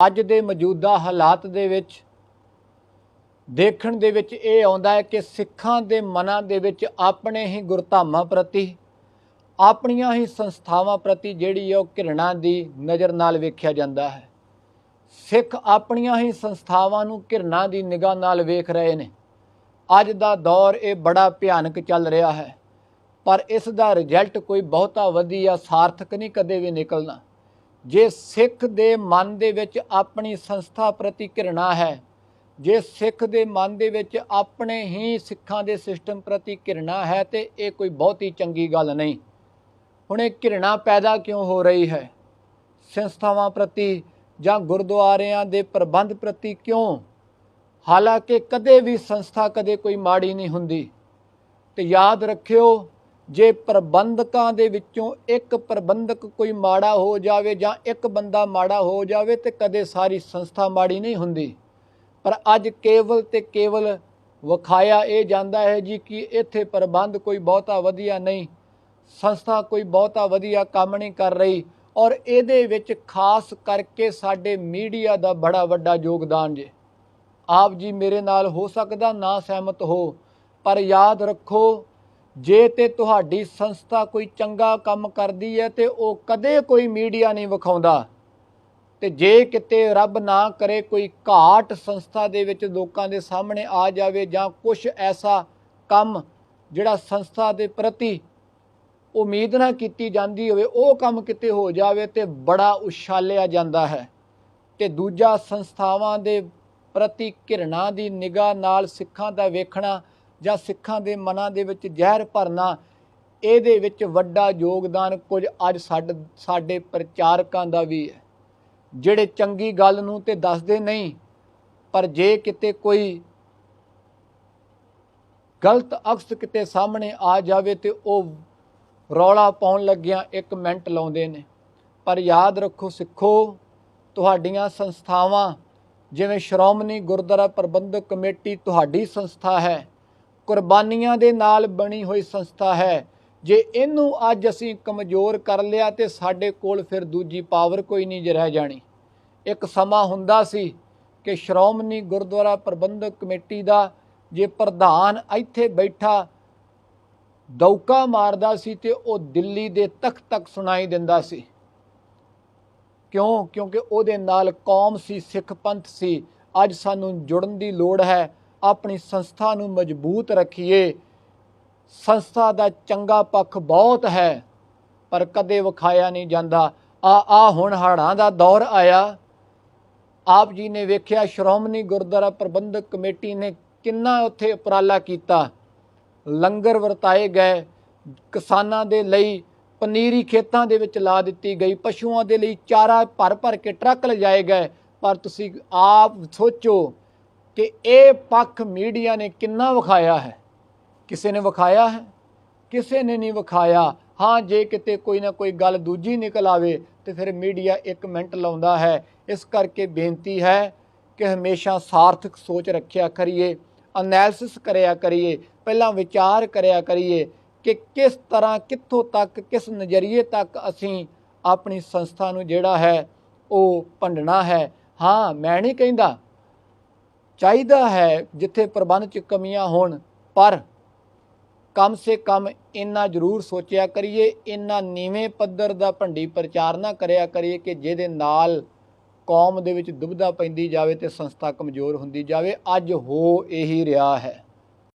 ਅੱਜ ਦੇ ਮੌਜੂਦਾ ਹਾਲਾਤ ਦੇ ਵਿੱਚ ਦੇਖਣ ਦੇ ਵਿੱਚ ਇਹ ਆਉਂਦਾ ਹੈ ਕਿ ਸਿੱਖਾਂ ਦੇ ਮਨਾਂ ਦੇ ਵਿੱਚ ਆਪਣੇ ਹੀ ਗੁਰਧਾਮਾਂ ਪ੍ਰਤੀ, ਆਪਣੀਆਂ ਹੀ ਸੰਸਥਾਵਾਂ ਪ੍ਰਤੀ ਜਿਹੜੀ ਹੈ ਉਹ ਘਿਰਣਾ ਦੀ ਨਜ਼ਰ ਨਾਲ ਵੇਖਿਆ ਜਾਂਦਾ ਹੈ। ਸਿੱਖ ਆਪਣੀਆਂ ਹੀ ਸੰਸਥਾਵਾਂ ਨੂੰ ਘਿਰਣਾ ਦੀ ਨਿਗਾਹ ਨਾਲ ਵੇਖ ਰਹੇ ਨੇ। ਅੱਜ ਦਾ ਦੌਰ ਇਹ ਬੜਾ ਭਿਆਨਕ ਚੱਲ ਰਿਹਾ ਹੈ, ਪਰ ਇਸ ਦਾ ਰਿਜ਼ਲਟ ਕੋਈ ਬਹੁਤਾ ਵਧੀਆ ਸਾਰਥਕ ਨਹੀਂ ਕਦੇ ਵੀ ਨਿਕਲਣਾ। ਜੇ ਸਿੱਖ ਦੇ ਮਨ ਦੇ ਵਿੱਚ ਆਪਣੀ ਸੰਸਥਾ ਪ੍ਰਤੀ ਘਿਰਣਾ ਹੈ, ਜੇ ਸਿੱਖ ਦੇ ਮਨ ਦੇ ਵਿੱਚ ਆਪਣੇ ਹੀ ਸਿੱਖਾਂ ਦੇ ਸਿਸਟਮ ਪ੍ਰਤੀ ਘਿਰਣਾ ਹੈ, ਤੇ ਇਹ ਕੋਈ ਬਹੁਤੀ ਚੰਗੀ ਗੱਲ ਨਹੀਂ। ਹੁਣ ਇਹ ਘਿਰਣਾ ਪੈਦਾ ਕਿਉਂ ਹੋ ਰਹੀ ਹੈ? ਸੰਸਥਾਵਾਂ ਪ੍ਰਤੀ ਜਾਂ ਗੁਰਦੁਆਰਿਆਂ ਦੇ ਪ੍ਰਬੰਧ ਪ੍ਰਤੀ ਕਿਉਂ? ਹਾਲਾਂਕਿ ਕਦੇ ਵੀ ਸੰਸਥਾ ਕਦੇ ਕੋਈ ਮਾੜੀ ਨਹੀਂ ਹੁੰਦੀ। ਤੇ ਯਾਦ ਰੱਖਿਓ ਜੇ ਪ੍ਰਬੰਧਕਾਂ ਦੇ ਵਿੱਚੋਂ ਇੱਕ ਪ੍ਰਬੰਧਕ ਕੋਈ ਮਾੜਾ ਹੋ ਜਾਵੇ ਜਾਂ ਇੱਕ ਬੰਦਾ ਮਾੜਾ ਹੋ ਜਾਵੇ ਤੇ ਕਦੇ ਸਾਰੀ ਸੰਸਥਾ ਮਾੜੀ ਨਹੀਂ ਹੁੰਦੀ। ਪਰ ਅੱਜ ਕੇਵਲ ਤੇ ਕੇਵਲ ਵਿਖਾਇਆ ਇਹ ਜਾਂਦਾ ਹੈ ਜੀ ਕਿ ਇੱਥੇ ਪ੍ਰਬੰਧ ਕੋਈ ਬਹੁਤਾ ਵਧੀਆ ਨਹੀਂ, ਸੰਸਥਾ ਕੋਈ ਬਹੁਤਾ ਵਧੀਆ ਕੰਮ ਨਹੀਂ ਕਰ ਰਹੀ ਔਰ ਇਹਦੇ ਵਿੱਚ ਖਾਸ ਕਰਕੇ ਸਾਡੇ ਮੀਡੀਆ ਦਾ ਬੜਾ ਵੱਡਾ ਯੋਗਦਾਨ ਜੇ। ਆਪ ਜੀ ਮੇਰੇ ਨਾਲ ਹੋ ਸਕਦਾ ਨਾ ਸਹਿਮਤ ਹੋ, ਪਰ ਯਾਦ ਰੱਖੋ ਜੇ ਤੇ ਤੁਹਾਡੀ ਸੰਸਥਾ ਕੋਈ ਚੰਗਾ ਕੰਮ ਕਰਦੀ ਹੈ ਤੇ ਉਹ ਕਦੇ ਕੋਈ ਮੀਡੀਆ ਨਹੀਂ ਵਿਖਾਉਂਦਾ। ਤੇ ਜੇ ਕਿਤੇ ਰੱਬ ਨਾ ਕਰੇ ਕੋਈ ਘਾਟ ਸੰਸਥਾ ਦੇ ਵਿੱਚ ਲੋਕਾਂ ਦੇ ਸਾਹਮਣੇ ਆ ਜਾਵੇ ਜਾਂ ਕੁਝ ਐਸਾ ਕੰਮ ਜਿਹੜਾ ਸੰਸਥਾ ਦੇ ਪ੍ਰਤੀ ਉਮੀਦ ਨਾ ਕੀਤੀ ਜਾਂਦੀ ਹੋਵੇ, ਉਹ ਕੰਮ ਕਿਤੇ ਹੋ ਜਾਵੇ ਤੇ ਬੜਾ ਉਛਾਲਿਆ ਜਾਂਦਾ ਹੈ। ਤੇ ਦੂਜਾ ਸੰਸਥਾਵਾਂ ਦੇ ਪ੍ਰਤੀ ਘਿਰਣਾ ਦੀ ਨਿਗਾਹ ਨਾਲ ਸਿੱਖਾਂ ਦਾ ਵੇਖਣਾ ਜਾਂ ਸਿੱਖਾਂ ਦੇ ਮਨਾਂ ਦੇ ਵਿੱਚ ਜ਼ਹਿਰ ਭਰਨਾ, ਇਹਦੇ ਵਿੱਚ ਵੱਡਾ ਯੋਗਦਾਨ ਕੁਝ ਅੱਜ ਸਾਡੇ ਸਾਡੇ ਪ੍ਰਚਾਰਕਾਂ ਦਾ ਵੀ ਹੈ। ਜਿਹੜੇ ਚੰਗੀ ਗੱਲ ਨੂੰ ਤੇ ਦੱਸਦੇ ਨਹੀਂ, ਪਰ ਜੇ ਕਿਤੇ ਕੋਈ ਗਲਤ ਅਕਸ ਕਿਤੇ ਸਾਹਮਣੇ ਆ ਜਾਵੇ ਤੇ ਉਹ ਰੌਲਾ ਪਾਉਣ ਲੱਗਿਆਂ ਇੱਕ ਮਿੰਟ ਲਾਉਂਦੇ ਨੇ। ਪਰ ਯਾਦ ਰੱਖੋ ਸਿੱਖੋ, ਤੁਹਾਡੀਆਂ ਸੰਸਥਾਵਾਂ, ਜਿਵੇਂ ਸ਼੍ਰੋਮਣੀ ਗੁਰਦੁਆਰਾ ਪ੍ਰਬੰਧਕ ਕਮੇਟੀ ਤੁਹਾਡੀ ਸੰਸਥਾ ਹੈ ਕੁਰਬਾਨੀਆਂ ਦੇ ਨਾਲ ਬਣੀ ਹੋਈ ਸੰਸਥਾ ਹੈ। ਜੇ ਇਹਨੂੰ ਅੱਜ ਅਸੀਂ ਕਮਜ਼ੋਰ ਕਰ ਲਿਆ ਤੇ ਸਾਡੇ ਕੋਲ ਫਿਰ ਦੂਜੀ ਪਾਵਰ ਕੋਈ ਨਹੀਂ ਜੇ ਰਹਿ ਜਾਣੀ। ਇੱਕ ਸਮਾਂ ਹੁੰਦਾ ਸੀ ਕਿ ਸ਼੍ਰੋਮਣੀ ਗੁਰਦੁਆਰਾ ਪ੍ਰਬੰਧਕ ਕਮੇਟੀ ਦਾ ਜੇ ਪ੍ਰਧਾਨ ਇੱਥੇ ਬੈਠਾ ਦੌਕਾ ਮਾਰਦਾ ਸੀ ਤੇ ਉਹ ਦਿੱਲੀ ਦੇ ਤਖਤ ਤੱਕ ਸੁਣਾਈ ਦਿੰਦਾ ਸੀ। ਕਿਉਂ? ਕਿਉਂਕਿ ਉਹਦੇ ਨਾਲ ਕੌਮ ਸੀ, ਸਿੱਖ ਪੰਥ ਸੀ। ਅੱਜ ਸਾਨੂੰ ਜੁੜਨ ਦੀ ਲੋੜ ਹੈ। ਆਪਣੀ ਸੰਸਥਾ ਨੂੰ ਮਜ਼ਬੂਤ ਰੱਖੀਏ। ਸੰਸਥਾ ਦਾ ਚੰਗਾ ਪੱਖ ਬਹੁਤ ਹੈ, ਪਰ ਕਦੇ ਵਿਖਾਇਆ ਨਹੀਂ ਜਾਂਦਾ। ਆ ਆ ਹੁਣ ਹੜਾਂ ਦਾ ਦੌਰ ਆਇਆ। ਆਪ ਜੀ ਨੇ ਵੇਖਿਆ ਸ਼੍ਰੋਮਣੀ ਗੁਰਦੁਆਰਾ ਪ੍ਰਬੰਧਕ ਕਮੇਟੀ ਨੇ ਕਿੰਨਾ ਉੱਥੇ ਉਪਰਾਲਾ ਕੀਤਾ। ਲੰਗਰ ਵਰਤਾਏ ਗਏ, ਕਿਸਾਨਾਂ ਦੇ ਲਈ ਪਨੀਰੀ ਖੇਤਾਂ ਦੇ ਵਿੱਚ ਲਾ ਦਿੱਤੀ ਗਈ, ਪਸ਼ੂਆਂ ਦੇ ਲਈ ਚਾਰਾ ਭਰ ਭਰ ਕੇ ਟਰੱਕ ਲਿਜਾਏ ਗਏ। ਪਰ ਤੁਸੀਂ ਆਪ ਸੋਚੋ ਕਿ ਇਹ ਪੱਖ ਮੀਡੀਆ ਨੇ ਕਿੰਨਾ ਵਿਖਾਇਆ ਹੈ? ਕਿਸੇ ਨੇ ਵਿਖਾਇਆ ਹੈ? ਕਿਸੇ ਨੇ ਨਹੀਂ ਵਿਖਾਇਆ? ਹਾਂ, ਜੇ ਕਿਤੇ ਕੋਈ ਨਾ ਕੋਈ ਗੱਲ ਦੂਜੀ ਨਿਕਲ ਆਵੇ ਤੇ ਫਿਰ ਮੀਡੀਆ 1 ਮਿੰਟ ਲਾਉਂਦਾ ਹੈ। ਇਸ ਕਰਕੇ ਬੇਨਤੀ ਹੈ ਕਿ ਹਮੇਸ਼ਾ ਸਾਰਥਕ ਸੋਚ ਰੱਖਿਆ ਕਰੀਏ ਅਨੈਲਿਸਿਸ ਕਰਿਆ ਕਰੀਏ, ਪਹਿਲਾਂ ਵਿਚਾਰ ਕਰਿਆ ਕਰੀਏ ਕਿ ਕਿਸ ਤਰ੍ਹਾਂ, ਕਿੱਥੋਂ ਤੱਕ, ਕਿਸ ਨਜ਼ਰੀਏ ਤੱਕ ਅਸੀਂ ਆਪਣੀ ਸੰਸਥਾ ਨੂੰ ਜਿਹੜਾ ਹੈ ਉਹ ਭੰਡਣਾ ਹੈ। ਹਾਂ, ਮੈਂ ਨਹੀਂ ਕਹਿੰਦਾ ਚਾਹੀਦਾ ਹੈ ਜਿੱਥੇ ਪ੍ਰਬੰਧ 'ਚ ਕਮੀਆਂ ਹੋਣ, ਪਰ ਕਮ ਸੇ ਕਮ ਇੰਨਾ ਜ਼ਰੂਰ ਸੋਚਿਆ ਕਰੀਏ, ਇੰਨਾ ਨੀਵੇਂ ਪੱਧਰ ਦਾ ਭੰਡੀ ਪ੍ਰਚਾਰ ਨਾ ਕਰਿਆ ਕਰੀਏ ਕਿ ਜਿਹਦੇ ਨਾਲ ਕੌਮ ਦੇ ਵਿੱਚ ਦੁਬਧਾ ਪੈਂਦੀ ਜਾਵੇ ਤੇ ਸੰਸਥਾ ਕਮਜ਼ੋਰ ਹੁੰਦੀ ਜਾਵੇ, ਅੱਜ ਹੋ ਇਹੀ ਰਿਹਾ ਹੈ।